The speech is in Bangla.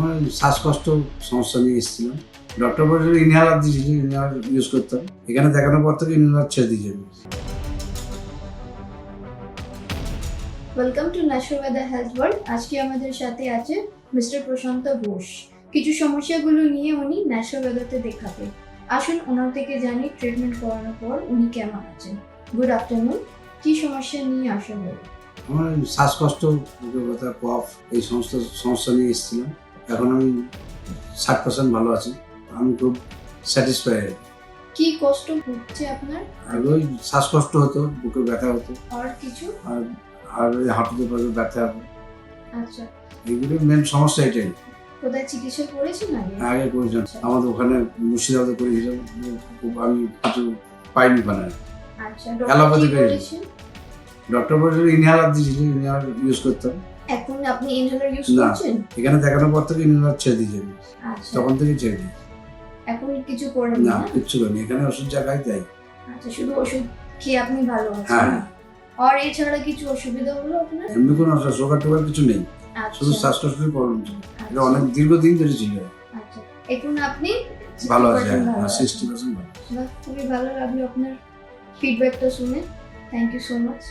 আমার শ্বাসকষ্ট সমস্যা নিয়ে এসেছিলাম। ডক্টর বলেছিল ইনহেলার দিয়েছিল ইনহেলার ইউজ করতাম এখানে দেখানোর পর থেকে ইনহেলার ছেড়ে দিয়েছে ওয়েলকাম টু হেলথ ওয়ার্ল্ড আজকে আমাদের সাথে আছে মিস্টার প্রশান্ত ঘোষ কিছু সমস্যাগুলো নিয়ে উনি দেখাবে। আসুন ওনার থেকে জানি ট্রিটমেন্ট করানোর পর উনি কেমন আছেন। গুড আফটারনুন কি সমস্যা নিয়ে আসা হলো? আমার শ্বাসকষ্ট কফ এই সমস্ত সমস্যা নিয়ে এসেছিলাম। এখন আমি ষাট পার্সেন্ট ভালো আছি। আমি খুব স্যাটিসফাই কি কষ্ট হচ্ছে আপনার? আর ওই শ্বাসকষ্ট হতো বুকে ব্যথা হতো। আর কিছু? আর আর ওই হাঁটুতে পারে ব্যথা। হতো আচ্ছা। এইগুলো মেন সমস্যা এটাই। কোথায় চিকিৎসা করেছেন আগে? আগে করেছিলাম। আমাদের ওখানে মুর্শিদাবাদে করেছিলাম। খুব আমি কিছু পাইনি ওখানে। আচ্ছা ডক্টর করেছি। ডক্টর বলেছিল ইনহেলার দিয়েছিল ইনহেলার ইউজ করতাম। এখন আপনি ইনহেলার ইউজ। করছেন? এখানে দেখানোর পর থেকে ইনহেলার ছেড়ে দিয়েছে আচ্ছা। তখন থেকে ছেড়ে দিয়েছে এখন কিছু করেন না কিচ্ছু করিনি। এখানে ওষুধ জায়গায় তাই। আচ্ছা শুধু ওষুধ খেয়ে আপনি ভালো আছেন। হ্যাঁ। না? আর এছাড়া কিছু অসুবিধা হলো আপনার? এমনি কোনো সুগার টুগার কিছু নেই। শুধু আচ্ছা শ্বাসকষ্টের প্রবলেম ছিল। এটা আচ্ছা, অনেক দীর্ঘদিন ধরে ছিল। আচ্ছা। এখন আপনি ভালো আছে 60% আছেন। সিক্সটি পার্সেন্ট ভালো। খুবই ভালো লাগল আপনার ফিডব্যাকটা শুনে। Thank you so much